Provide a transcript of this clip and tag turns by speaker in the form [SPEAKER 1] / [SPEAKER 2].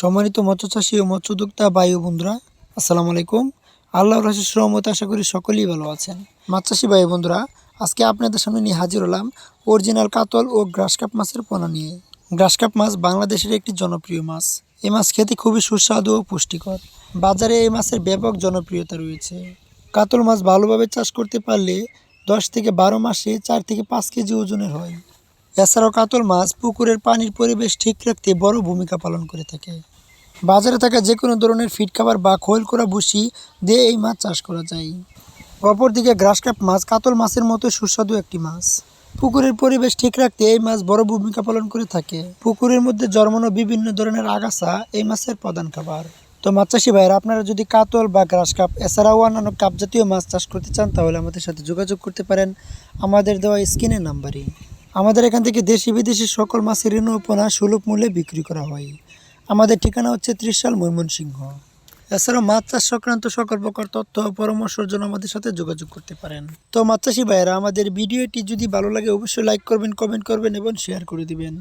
[SPEAKER 1] সম্মানিত মৎস্য চাষী ও মৎস্য উদ্যোক্তা ও বন্ধুরা, আসসালামু আলাইকুম। আল্লাহর রাশের সহমত আশা করি সকলেই ভালো আছেন। মাছ চাষী ভাই বন্ধুরা, আজকে আপনাদের সামনে নিয়ে হাজির হলাম অরিজিনাল কাতল ও গ্রাস কাপ মাছের পোনা নিয়ে। গ্রাস কাপ মাছ বাংলাদেশের একটি জনপ্রিয় মাছ। এই মাছ খেতে খুবই সুস্বাদু ও পুষ্টিকর। বাজারে এই মাছের ব্যাপক জনপ্রিয়তা রয়েছে। কাতল মাছ ভালোভাবে চাষ করতে পারলে দশ থেকে বারো মাসে চার থেকে পাঁচ কেজি ওজনের হয়। এছাড়াও কাতল মাছ পুকুরের পানির পরিবেশ ঠিক রাখতে বড় ভূমিকা পালন করে থাকে। বাজারে থাকা যে কোনো ধরনের ফিট খাবার বা খোল করা ভুসি দিয়ে এই মাছ চাষ করা যায়। অপরদিকে গ্রাস কাপ মাছ কাতল মাছের মতো সুস্বাদু একটি মাছ। পুকুরের পরিবেশ ঠিক রাখতে এই মাছ বড় ভূমিকা পালন করে থাকে। পুকুরের মধ্যে জন্মানো বিভিন্ন ধরনের আগাছা এই মাছের প্রধান খাবার। তো মাছ চাষি ভাইয়েরা, আপনারা যদি কাতল বা গ্রাস কাপ এছাড়াও অন্যান্য কাপ জাতীয় মাছ চাষ করতে চান, তাহলে আমাদের সাথে যোগাযোগ করতে পারেন। আমাদের দেওয়া স্ক্রিনের নাম্বারে আমাদের এখান থেকে দেশি বিদেশি সকল মাছের ঋণ উপনা সুলভ মূল্যে বিক্রি করা হয়। আমাদের ঠিকানা হচ্ছে ত্রিশাল ময়মনসিংহ। এছাড়াও মাছ চাষ সংক্রান্ত সকল প্রকার তথ্য পরামর্শের জন্য আমাদের সাথে যোগাযোগ করতে পারেন। তো মাছ চাষি ভাইয়েরা, আমাদের ভিডিওটি যদি ভালো লাগে, অবশ্যই লাইক করবেন কমেন্ট করবেন এবং শেয়ার করে দিবেন।